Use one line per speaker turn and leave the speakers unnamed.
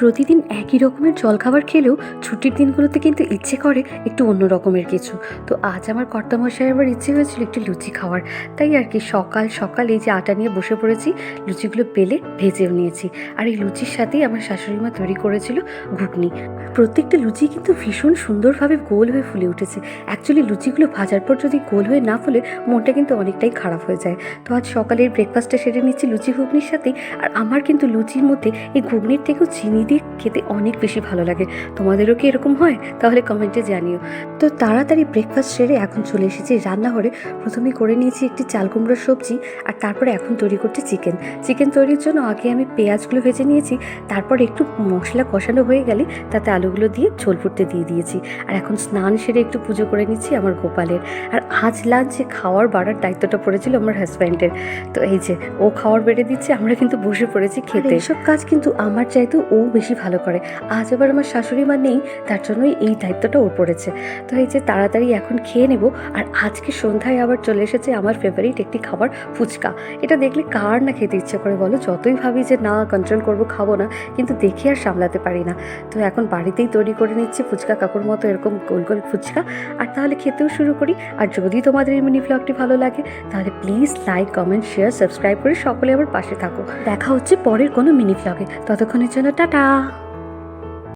প্রতিদিন একই রকমের জলখাবার খেলেও ছুটির দিনগুলোতে কিন্তু ইচ্ছে করে একটু অন্য রকমের কিছু। তো আজ আমার কর্তামশাই আবার ইচ্ছে হয়েছিল একটু লুচি খাওয়ার। তাই আর কি সকাল সকাল এই যে আটা নিয়ে বসে পড়েছি, লুচিগুলো পেলে ভেজেও নিয়েছি। আর এই লুচির সাথেই আমার শাশুড়ি মা তৈরি করেছিল ঘুগনি। প্রত্যেকটা লুচি কিন্তু ভীষণ সুন্দরভাবে গোল হয়ে ফুলে উঠেছে। অ্যাকচুয়ালি লুচিগুলো ভাজার পর যদি গোল হয়ে না ফুলে, মনটা কিন্তু অনেকটাই খারাপ হয়ে যায়। তো আজ সকালের ব্রেকফাস্টটা সেরে নিচ্ছি লুচি ঘুগনির সাথেই। আর আমার কিন্তু লুচির মধ্যে এই ঘুগনির থেকেও চিনি দিয়ে খেতে অনেক বেশি ভালো লাগে তোমাদেরও কি এরকম হয়? তাহলে কমেন্টে জানিও। তো তাড়াতাড়ি ব্রেকফাস্ট সেরে এখন চলে এসেছি রান্নাঘরে। প্রথমে করে নিয়েছি একটি চাল কুমড়োর সবজি আর তারপরে এখন তৈরি করছি চিকেন চিকেন তৈরির জন্য আগে আমি পেঁয়াজগুলো ভেজে নিয়েছি তারপর একটু মশলা কষানো হয়ে গেলে তাতে আলুগুলো দিয়ে ঝোল ফুটতে দিয়ে দিয়েছি। আর এখন স্নান সেরে একটু পুজো করে নিচ্ছি আমার গোপালের। আর আজ লাঞ্চে খাওয়ার বাড়ার দায়িত্বটা পড়েছিল আমার হাজব্যান্ডের তো এই যে ও খাওয়ার বেড়ে দিচ্ছে আমরা কিন্তু বসে পড়েছি খেতে। এসব কাজ কিন্তু আমার চাইতেও ও বেশি ভালো করে। আজ আবার আমার শাশুড়ি মা নেই, তার জন্যই এই দায়িত্বটা ওর পড়েছে। তো এই যে তাড়াতাড়ি এখন খেয়ে নেব, আর আজকে সন্ধ্যায় আবার চলে এসেছে আমার ফেভারিট একটি খাবার, ফুচকা। এটা দেখলে কার না খেতে ইচ্ছে করে বলো? যতই ভাবি যে না কন্ট্রোল করব, খাব না, কিন্তু দেখে আর সামলাতে পারি না। তো এখন বাড়িতেই তৈরি করে নিচ্ছি ফুচকা, কাকুর মতো এরকম গোল গোল ফুচকা। আর তাহলে খেতেও শুরু করি। আর যদি তোমাদের এই মিনি ব্লগটি ভালো লাগে, তাহলে please like comment share subscribe করে সকলে আমার পাশে থাকো। দেখা হচ্ছে পরের কোনো মিনি ব্লগে ততক্ষণের জন্য টাটা! 안녕.